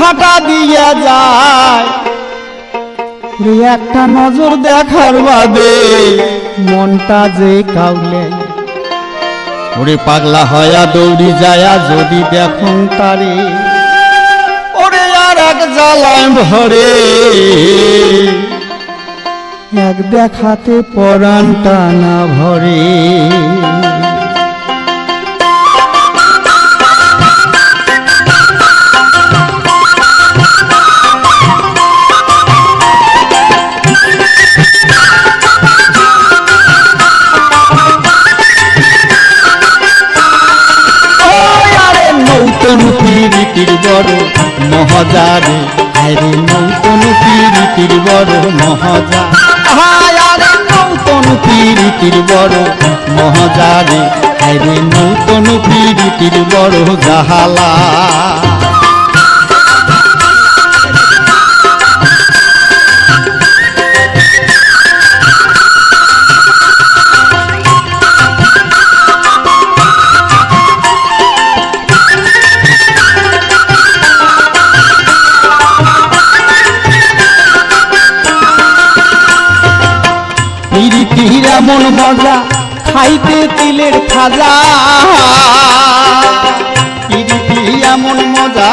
ঘাটা দিয়া যায়। রে একটা নজর দেখার বাদে মনটা যে কাউলে। ওরে পাগলা হয়া দৌড়ি যায়া যদি দেখুন তারে। ওরে আর এক জ্বালায় ভরে। এক দেখাতে পরাণটা না ভরে। মহাজারে আরে নৌতন পীড়িতির বড় মহাজা আরে নৌতন পীড়িতির বড় মহাজারে আরে নৌতন পীড়িতির বড় জাহালা। এমন মজা খাইতে তিলের খাজা। পিরিতি এমন মজা?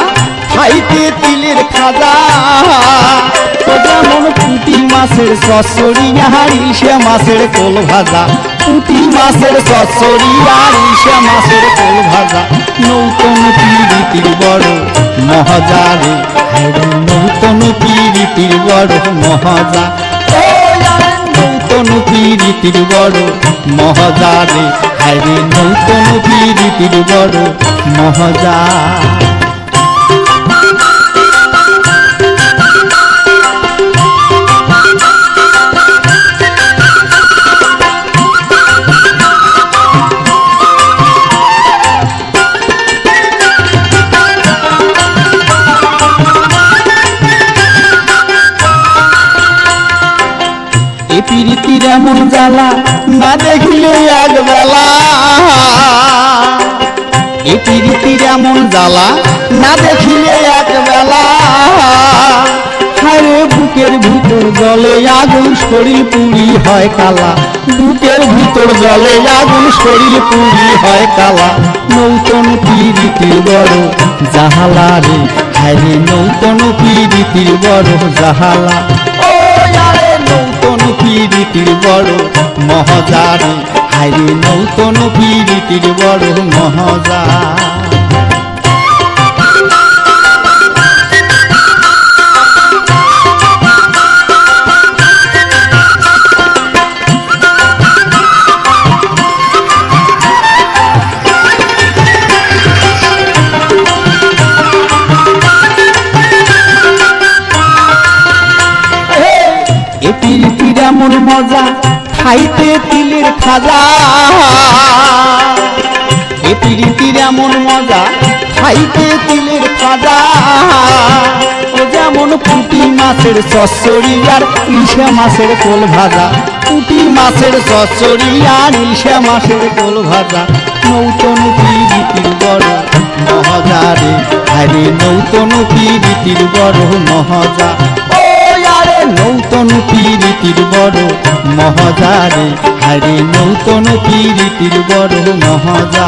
খাইতে তিলের খাজা। ও যেমন পুঁটি মাছের সসরি আর ইসে মাছের কোল ভাজা। পুঁটি মাছের সসরি আর ইসে মাছের কোল ভাজা। নৌতন পিরিতির বড় মহাজারে নৌতন পিরিতির বড় মহাজা পিরিতির বড় মহাজারে হাইরে নৌতন পিরিতির বড় মহাজা পিরিতির এমন জ্বালা না দেখিলে এক বেলা। এ পিরিতির এমন জ্বালা না দেখিলে এক বেলা। হারে বুকের ভিতর জলে আগুন, শরীর পুরি হয় কালা। বুকের ভিতর জলে আগুন, শরীর পুরি হয় কালা। নৌতন পিরিতির বড় জাহালা রে। হারে নৌতন পিরিতির বড় জাহালা। পিরিতির বড় মহজার হাইরে নৌতন পিরিতির বড় মহাজা পিরিতির মজা? খাইতে তিলের খাজা। এ পিরিতির এমন মজা, খাইতে তিলের খাজা। ও যেমন পুঁটি মাছের সসরি আর ইসে মাছের কোল ভাজা। পুঁটি মাছের সসরি আর ইসে মাছের কোল ভাজা। নৌতন পিরিতির বড় মহাজারে আরে নৌতন পিরিতির বড় মহাজা। নৌতন পীরিতির বড় মহাজারে। হারে নৌতন পীরিতির বড় মহাজা